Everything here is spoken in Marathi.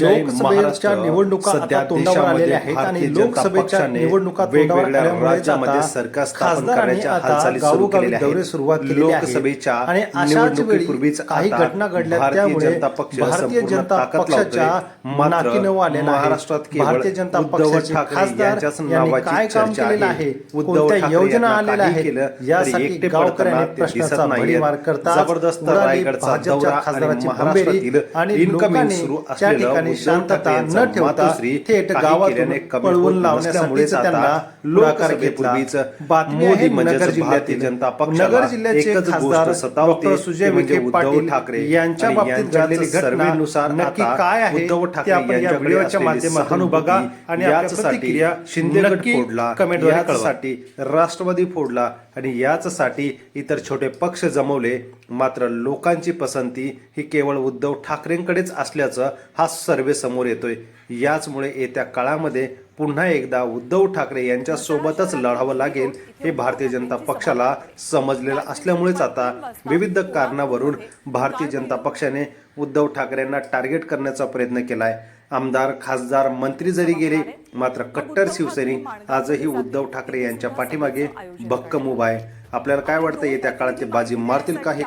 लोकसभेच्या. निवडणुका आता सध्या तोंडावर आलेल्या आहेत आणि लोकसभेच्या निवडणुका तोंडावर आल्यामुळे सरकार स्थापन खासदारांनी आता गावोगावी दौरे. सुरुवात आहे. लोकसभेच्या आणि अशाच वेळी काही घटना घडल्या त्यामुळे भारतीय जनता पक्षाच्या लावतोय. मात्र नाकी नऊ आलेला. महाराष्ट्रात भारतीय जनता पक्षाचे खासदार यांनी काय काम केलेलं आहे. कोणत्या योजना आलेल्या आहेत केलं यासाठी गावकऱ्यांनी प्रश्नाचा. भडीमार करतात जबरदस्त भाजपच्या खासदाराची आणि लोकांनी त्या ठिकाणी उद्धव शांतता न ठेवता थेट गावातून पळवून आता त्यांना पुढाकार घेतला बातमी आहे नगर भारतीय जिल्ह्यातील नगर जिल्ह्याचे खासदार सतावते डॉक्टर सुजय म्हणजे विखे पाटील ठाकरे. यांच्या आणि बाबतीत यांच्याच घडलेली घटना सर्व्हेनुसार नक्की काय आहे उद्धव ते ठाकरे आपण या व्हिडिओच्या माध्यमातून बघा आणि याचसाठी नक्की फोडला कळवा. याचसाठी राष्ट्रवादी फोडला आणि याचसाठी इतर छोटे पक्ष जमवले मात्र लोकांची पसंती ही केवळ उद्धव ठाकरेंकडेच असल्याचं हा सर्वे समोर येतोय. याचमुळे येत्या काळामध्ये पुन्हा एकदा उद्धव ठाकरे यांच्या सोबतच लढावं लागेल हे भारतीय जनता पक्षाला समजलेलं असल्यामुळेच आता विविध कारणावरून भारतीय जनता पक्षाने उद्धव ठाकरेंना टार्गेट करण्याचा प्रयत्न केलाय. आमदार खासदार मंत्री जरी गेले मात्र कट्टर शिवसैनिक आजही उद्धव ठाकरे यांच्या पाठीमागे भक्कम उभा आहे. आपल्याला काय वाटतं येत्या काळात ते बाजी मारतील का हे